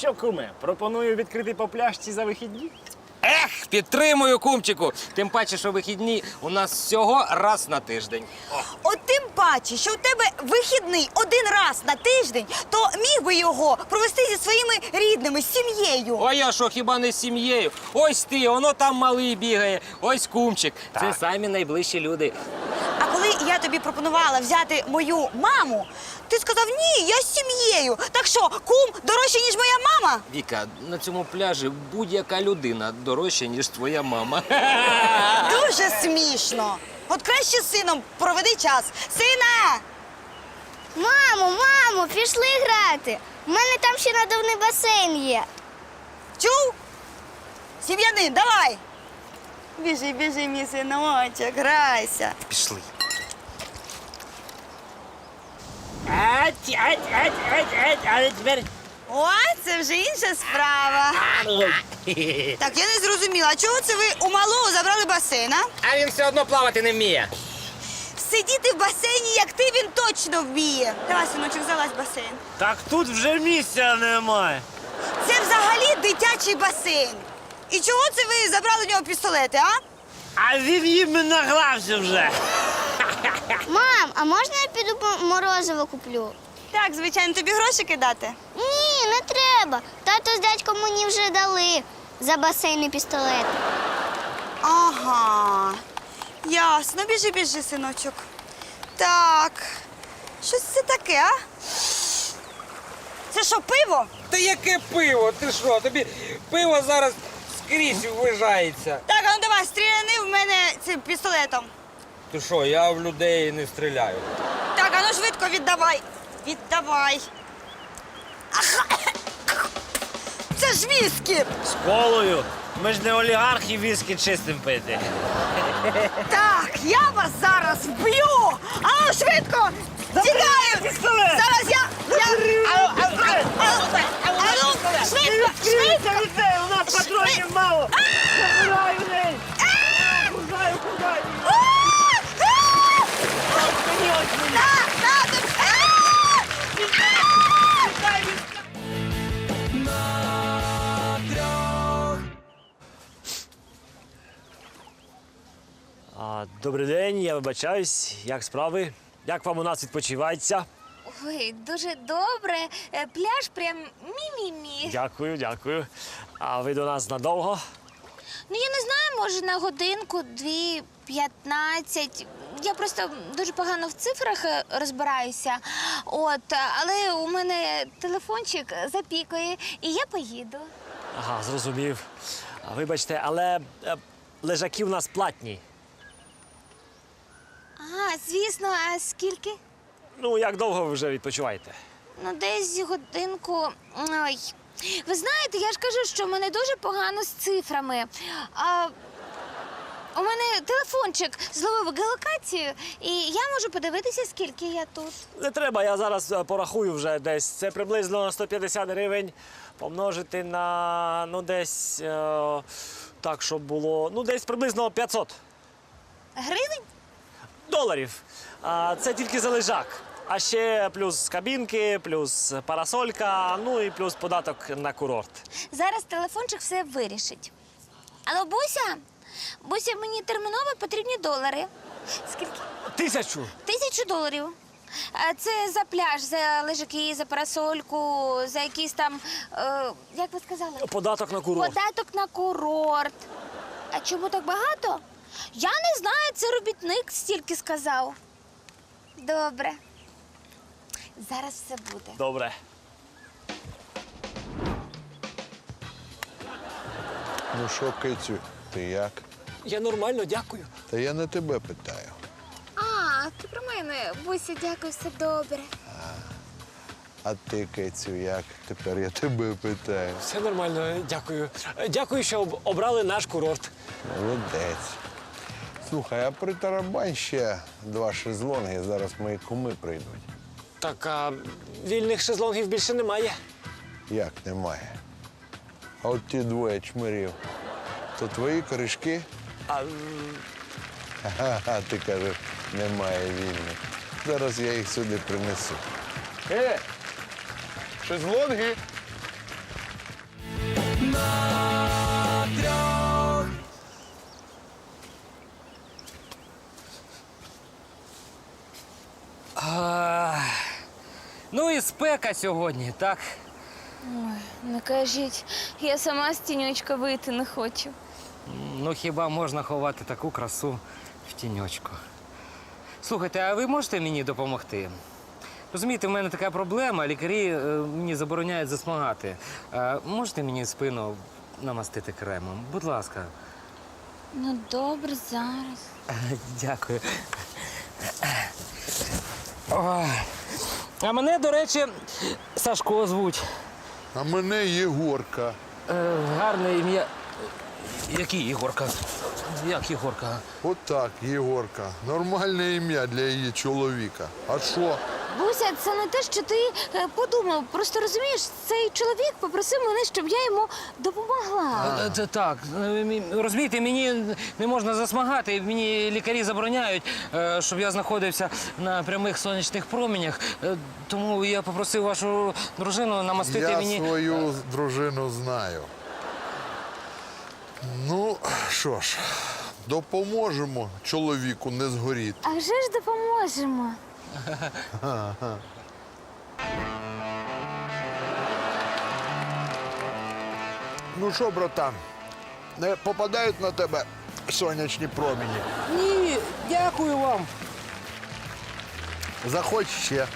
що, куме, пропоную відкрити по пляшці за вихідні? Ех, підтримую кумчику. Тим паче, що вихідні у нас всього раз на тиждень. От тим паче, що у тебе вихідний один раз на тиждень, то міг би його провести зі своїми рідними, з сім'єю. А я що, хіба не з сім'єю? Ось ти, воно там малий бігає, ось кумчик. Це самі найближчі люди. А коли я тобі пропонувала взяти мою маму, ти сказав ні, я з сім'єю. Так що, кум дорожче, ніж моя мама? Віка, на цьому пляжі будь-яка людина дорожча, ніж твоя мама. Дуже смішно. От краще з сином проведи час. Сина! Мамо, мамо, пішли грати. У мене там ще надувний басейн є. Чув? Сім'янин, давай. Біжи, біжи, мій синочок, грайся. Пішли. Ать, ать, ать, ать, ать, але тепер. О, це вже інша справа. Так, я не зрозуміла, а чого це ви у малого забрали басейн, а? Він все одно плавати не вміє. Сидіти в басейні, як ти, він точно вміє. Давай, синочок, залазь в басейн. Так тут вже місця немає. Це взагалі дитячий басейн. І чого це ви забрали у нього пістолети, а? А він їм награвся вже. Мам, а можна я піду по морозиво куплю? Так, звичайно, тобі гроші кидати. Ні, не треба. Тато з дядьком мені вже дали за басейн і пістолет. Ага. Ясно, біжи, біжи, синочок. Так. Щось це таке, а? Це що, пиво? Та яке пиво? Ти що? Тобі пиво зараз скрізь ввижається. Так, а ну давай, стріляни в мене цим пістолетом. Ти що, я в людей не стріляю. Так, а ну швидко віддавай. Віддавай. Це ж віскі. З колою. Ми ж не олігархи віскі чистим пити. Так, я вас зараз вб'ю. А ну швидко. Тікаємо. Зараз я. я... добрий день, я вибачаюсь. Як справи? Як вам у нас відпочивається? Ой, дуже добре. Е, Пляж прям мі-мі-мі. Дякую, дякую. А ви до нас надовго? Ну я не знаю, може на годинку, дві, п'ятнадцять. Я просто дуже погано в цифрах е, розбираюся. От, е, але у мене телефончик запікає, і я поїду. Ага, зрозумів. А, Вибачте, але е, лежаки в нас платні. А, звісно, а скільки? Ну, як довго ви вже відпочиваєте? Ну, десь годинку. Ой. Ви знаєте, я ж кажу, що в мене дуже погано з цифрами. А, у мене телефончик зловив геолокацію, і я можу подивитися, скільки я тут. Не треба, я зараз е, порахую вже десь. Це приблизно 150 гривень помножити на ну десь е, так, щоб було. Ну, десь приблизно 500 Гривень? Доларів. А це тільки за лежак. А ще плюс кабінки, плюс парасолька, ну і плюс податок на курорт. Зараз телефончик все вирішить. Алло, Буся? Буся, мені терміново потрібні долари. Скільки? Тисячу. Тисячу доларів. А Це за пляж, за лежаки, за парасольку, за якісь там, е, як ви сказали? Податок на курорт. Податок на курорт. А чому так багато? Я не знаю, це робітник стільки сказав. Добре. Зараз все буде. Добре. Ну що, Кицю, ти як? Я нормально, дякую. Та я не тебе питаю. А, ти про мене. Буся, дякую, все добре. А ти, Кицю, як? Тепер я тебе питаю. Все нормально, дякую. Дякую, що об- обрали наш курорт. Молодець. Слухай, а при тарабань ще два шезлонги, зараз мої куми прийдуть. Так, а вільних шезлонгів більше немає. Як немає? А от ті двоє чмирів. То твої корішки? А Ага, ти кажеш, немає вільних. Зараз я їх сюди принесу. Е! Шезлонги! Спека сьогодні, так? Ой, Не кажіть, я сама з тіньочка вийти не хочу. Ну хіба можна ховати таку красу в тіньочку? Слухайте, а ви можете мені допомогти? Розумієте, в мене така проблема, лікарі е, мені забороняють засмагати. Е, можете мені спину намастити кремом? Будь ласка. Ну добре, зараз. Дякую. Ой. А мене, до речі, Сашко звуть. А мене Єгорка. Е, гарне ім'я. Який Ігорка? Як Єгорка? Отак, Єгорка. Нормальне ім'я для її чоловіка. А що? Буся, це не те, що ти е, подумав. Просто розумієш, цей чоловік попросив мене, щоб я йому допомогла. Е, Це так. Е, мі- Розумієте, мені не можна засмагати. Мені лікарі забороняють, е, щоб я знаходився на прямих сонячних променях. Е, Тому я попросив вашу дружину намастити Я мені. свою дружину знаю. Ну, що ж, допоможемо чоловіку не згоріти. А вже ж допоможемо. Ну що, братан, не попадають на тебе сонячні промені? Ні, дякую вам. Заходь ще.